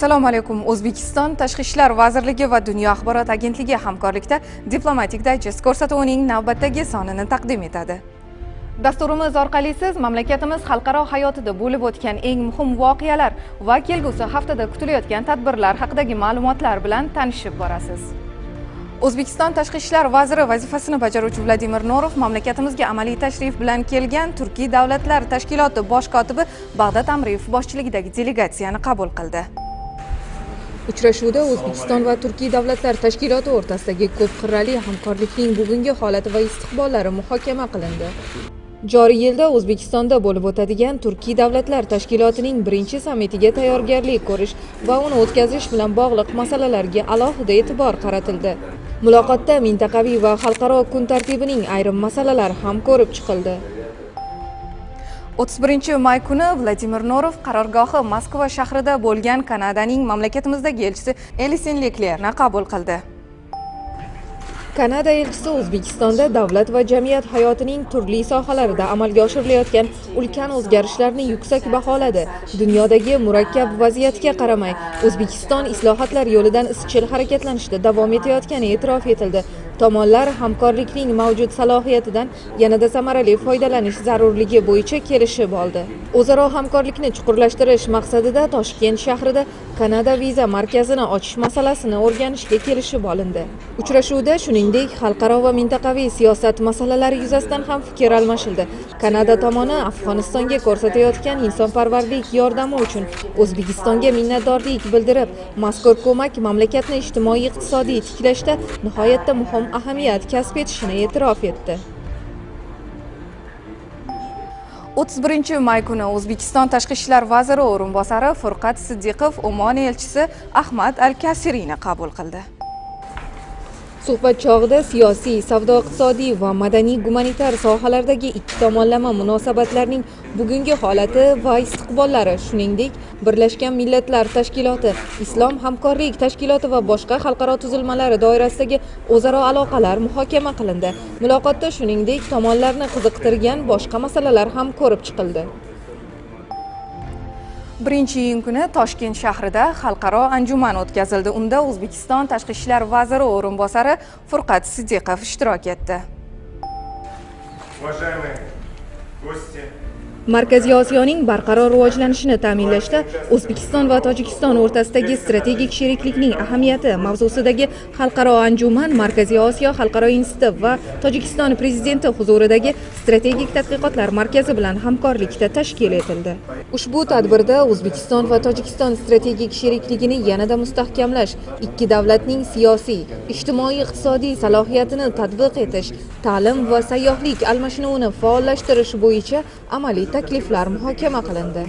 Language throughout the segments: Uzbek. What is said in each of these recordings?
assalomu alaykum. O'zbekiston tashqi ishlar vazirligi va dunyo axborot agentligi hamkorlikda diplomatik dayjest ko'rsatuvining navbatdagi sonini taqdim etadi. Dasturimiz orqali siz mamlakatimiz xalqaro hayotida bo'lib o'tgan eng muhim voqealar va kelgusi haftada kutilayotgan tadbirlar haqidagi ma'lumotlar bilan tanishib borasiz. O'zbekiston tashqi ishlar vaziri vazifasini bajaruvchi vladimir norov mamlakatimizga amaliy tashrif bilan kelgan turkiy davlatlar tashkiloti bosh kotibi bag'dod amriyev boshchiligidagi delegatsiyani qabul qildi. Uchrashuvda o'zbekiston va turkiy davlatlar tashkiloti o'rtasidagi ko'p qirrali hamkorlikning bugungi holati va istiqbollari muhokama qilindi. Joriy yilda o'zbekistonda bo'lib o'tadigan turkiy davlatlar tashkilotining birinchi sammitiga tayyorgarlik ko'rish va uni o'tkazish bilan bog'liq masalalarga alohida e'tibor qaratildi. Muloqotda mintaqaviy va xalqaro kun tartibining ayrim masalalari ham ko'rib chiqildi. 31 may kuni vladimir norov qarorgohi moskva shahrida bo'lgan kanadaning mamlakatimizdagi elchisi elisen leklerni qabul qildi. Kanada elchisi o'zbekistonda davlat va jamiyat hayotining turli sohalarida amalga oshirilayotgan ulkan o'zgarishlarni yuksak baholadi. Dunyodagi murakkab vaziyatga qaramay o'zbekiston islohotlar yo'lidan izchil harakatlanishda davom etayotgani e'tirof etildi. Tomonlar hamkorlikning mavjud salohiyatidan yanada samarali foydalanish zarurligi bo'yicha kelishib oldi. O'zaro hamkorlikni chuqurlashtirish maqsadida toshkent shahrida kanada viza markazini ochish masalasini o'rganishga kelishib olindi. Uchrashuvda shuningdek xalqaro va mintaqaviy siyosat masalalari yuzasidan ham fikr almashildi. Kanada tomoni afg'onistonga ko'rsatayotgan insonparvarlik yordami uchun o'zbekistonga minnatdorlik bildirib mazkur ko'mak mamlakatni ijtimoiy iqtisodiy tiklashda nihoyatda muhim ahamiyat kasb etishini e'tirof etdi. 31 may kuni o'zbekiston tashqi ishlar vaziri o'rinbosari furqat siddiqov o'mon elchisi ahmad al kasiriyni qabul qildi. Suhbat chog'ida siyosiy savdo iqtisodiy va madaniy gumanitar sohalardagi ikki tomonlama munosabatlarning bugungi holati va istiqbollari shuningdek birlashgan millatlar tashkiloti islom hamkorlik tashkiloti va boshqa xalqaro tuzilmalari doirasidagi o'zaro aloqalar muhokama qilindi. Muloqotda shuningdek tomonlarni qiziqtirgan boshqa masalalar ham ko'rib chiqildi. Birinchi iyun kuni toshkent shahrida xalqaro anjuman o'tkazildi. Unda o'zbekiston tashqi ishlar vaziri o'rinbosari furqat siddiqov ishtirok etdi. Уважаемые гости, markaziy osiyoning barqaror rivojlanishini ta'minlashda o'zbekiston va tojikiston o'rtasidagi strategik sheriklikning ahamiyati mavzusidagi xalqaro anjuman markaziy osiyo xalqaro instituti va tojikiston prezidenti huzuridagi strategik tadqiqotlar markazi bilan hamkorlikda tashkil etildi. Ushbu tadbirda o'zbekiston va tojikiston strategik sherikligini yanada mustahkamlash ikki davlatning siyosiy ijtimoiy iqtisodiy salohiyatini tatbiq etish ta'lim va sayyohlik almashinuvini faollashtirish bo'yicha amaliy takliflar muhokama qilindi.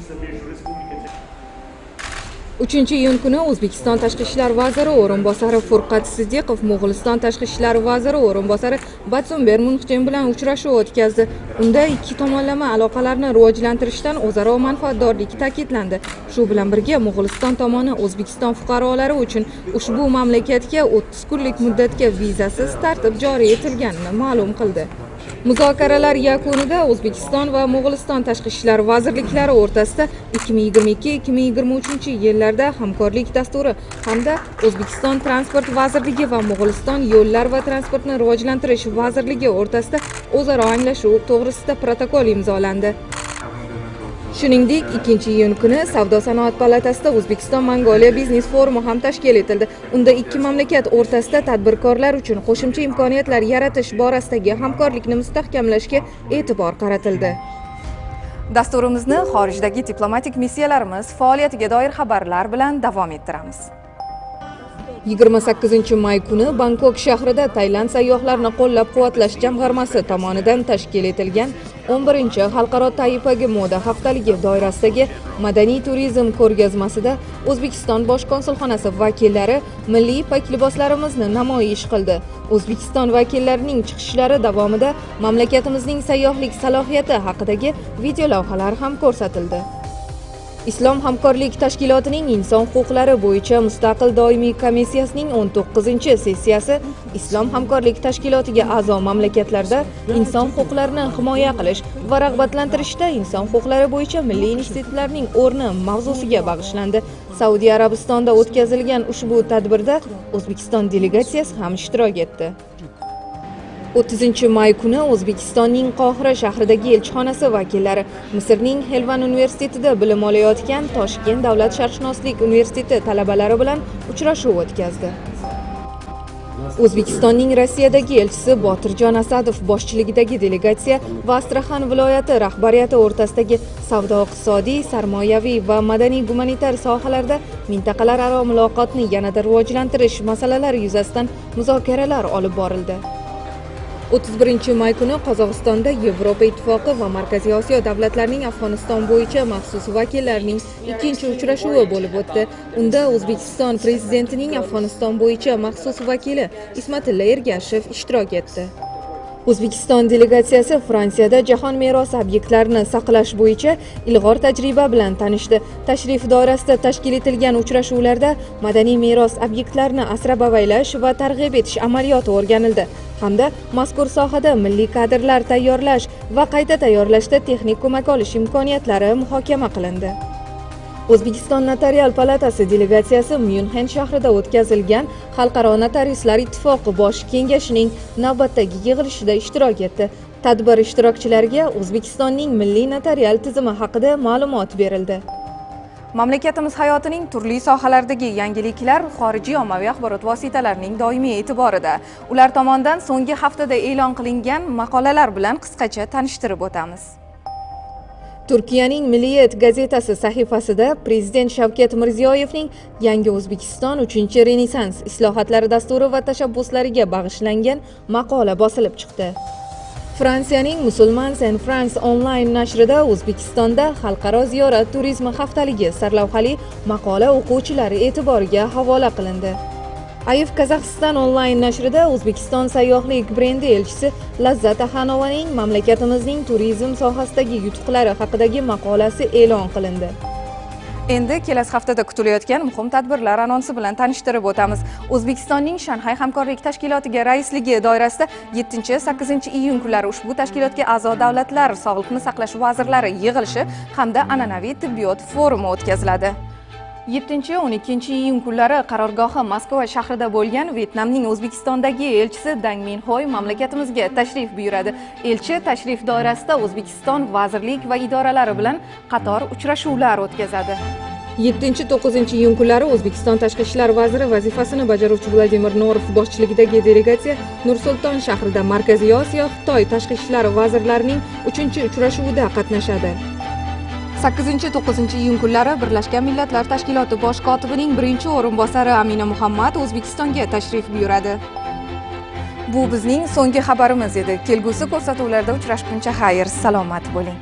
Uchinchi iyun kuni o'zbekiston tashqi ishlar vaziri o'rinbosari furqat siddiqov mo'g'uliston tashqi ishlar vaziri o'rinbosari batsumber munxchen bilan uchrashuv o'tkazdi. Unda ikki tomonlama aloqalarni rivojlantirishdan o'zaro manfaatdorlik ta'kidlandi. Shu bilan birga mo'g'uliston tomoni o'zbekiston fuqarolari uchun ushbu mamlakatga 30 kunlik muddatga vizasiz tartib joriy etilganini ma'lum qildi. Muzokaralar yakunida o'zbekiston va mo'g'uliston tashqi ishlar vazirliklari o'rtasida 2022-2023 yillarda hamkorlik dasturi hamda o'zbekiston transport vazirligi va mo'g'uliston yo'llar va transportni rivojlantirish vazirligi o'rtasida o'zaro anglashuv to'g'risida protokol imzolandi. Shuningdek 2 iyun kuni savdo sanoat palatasida o'zbekiston mongoliya biznes forumi ham tashkil etildi. Unda ikki mamlakat o'rtasida tadbirkorlar uchun qo'shimcha imkoniyatlar yaratish borasidagi hamkorlikni mustahkamlashga e'tibor qaratildi. Dasturimizni xorijdagi diplomatik missiyalarimiz faoliyatiga doir xabarlar bilan davom ettiramiz. 28 may kuni bangkok shahrida tailand sayyohlarni qo'llab-quvvatlash jamg'armasi tomonidan tashkil etilgan 11 xalqaro taipaga moda haftaligi doirasidagi madaniy turizm ko'rgazmasida o'zbekiston bosh konsulxonasi vakillari milliy pak liboslarimizni namoyish qildi. O'zbekiston vakillarining chiqishlari davomida mamlakatimizning sayyohlik salohiyati haqidagi videolavhalar ham ko'rsatildi. Islom hamkorlik tashkilotining inson huquqlari bo'yicha mustaqil doimiy komissiyasining 19 sessiyasi islom hamkorlik tashkilotiga a'zo mamlakatlarda inson huquqlarini himoya qilish va rag'batlantirishda inson huquqlari bo'yicha milliy institutlarning o'rni mavzusiga bag'ishlandi. Saudiya arabistonida o'tkazilgan ushbu tadbirda o'zbekiston delegatsiyasi ham ishtirok etdi. 30 may kuni O'zbekistonning Qohira shahridagi elchixonasi vakillari Misrning Helvan universitetida bilim olayotgan Toshkent davlat sharqshunoslik universiteti talabalari bilan uchrashuv o'tkazdi. O'zbekistonning Rossiyadagi elchisi Botirjon Asadov boshchiligidagi delegatsiya va Astraxan viloyati rahbariyati o'rtasidagi savdo-iqtisodiy, sarmoyaviy va madaniy-gumanitar sohalarda mintaqalararo muloqotni yanada rivojlantirish masalalari yuzasidan muzokaralar olib borildi. 31 may kuni Qozog'istonda Yevropa Ittifoqi va Markaziy Osiyo davlatlarining Afg'oniston bo'yicha maxsus vakillarining ikkinchi uchrashuvi bo'lib o'tdi. Unda O'zbekiston prezidentining Afg'oniston bo'yicha maxsus vakili Ismatilla Ergashev ishtirok etdi. O'zbekiston delegatsiyasi Fransiyada jahon merosi obyektlarini saqlash bo'yicha ilg'or tajriba bilan tanishdi. Tashrif doirasida tashkil etilgan uchrashuvlarda madaniy meros obyektlarini asrab-avaylash va targ'ib etish amaliyoti o'rganildi hamda mazkur sohada milliy kadrlar tayyorlash va qayta tayyorlashda texnik ko'mak olish imkoniyatlari muhokama qilindi. O'zbekiston Notarial palatasi delegatsiyasi Myunxen shahrida o'tkazilgan Xalqaro notariuslar ittifoqi bosh kengashining navbatdagi yig'ilishida ishtirok etdi. Tadbir ishtirokchilariga O'zbekistonning milliy notarial tizimi haqida ma'lumot berildi. Mamlakatimiz hayotining turli sohalaridagi yangiliklar xorijiy ommaviy axborot vositalarining doimiy e'tiborida. Ular tomonidan so'nggi haftada e'lon qilingan maqolalar bilan qisqacha tanishtirib o'tamiz. Turkiyaning Milliyet gazetasi sahifasida Prezident Shavkat Mirziyoyevning Yangi O'zbekiston 3-Renessans islohotlari dasturi va tashabbuslariga bag'ishlangan maqola bosilib chiqdi. Fransiyaning Musulmans and France onlayn nashrida O'zbekistonda xalqaro ziyorat turizmi haftaligi sarlavhali maqola o'quvchilari e'tiboriga havola qilindi. Ayif Kazaxstan onlayn nashrida O'zbekiston sayyohlik brendi elchisi Lazzat Axanovaning mamlakatimizning turizm sohasidagi yutuqlari haqidagi maqolasi e'lon qilindi. Endi kelasi haftada kutilayotgan muhim tadbirlar anonsi bilan tanishtirib o'tamiz. O'zbekistonning Shanxay hamkorlik tashkilotiga raisligi doirasida 7-8 iyun kunlari ushbu tashkilotga a'zo davlatlar sog'liqni saqlash vazirlari yig'ilishi hamda an'anaviy tibbiyot forumi o'tkaziladi. 7-12 iyun kunlari qarorgohi Moskva shahrida bo'lgan Vyetnamning O'zbekistondagi elchisi Dang Minhoy mamlakatimizga tashrif buyuradi. Elchi tashrif doirasida O'zbekiston vazirlik va idoralari bilan qator uchrashuvlar o'tkazadi. 7-9 iyun kunlari O'zbekiston tashqi ishlar vaziri vazifasini bajaruvchi Vladimir Norov boshchiligidagi delegatsiya Nur-Sulton shahrida Markaziy Osiyo Xitoy tashqi ishlar vazirlarining 3-uchrashuvida qatnashadi. 8-9 iyun kunlari Birlashgan Millatlar Tashkiloti bosh kotibining birinchi o'rinbosari Amina Muhammad O'zbekistonga tashrif buyuradi. Bu bizning so'nggi xabarimiz edi. Kelgusi ko'rsatuvlarda uchrashguncha xayr, salomat bo'ling.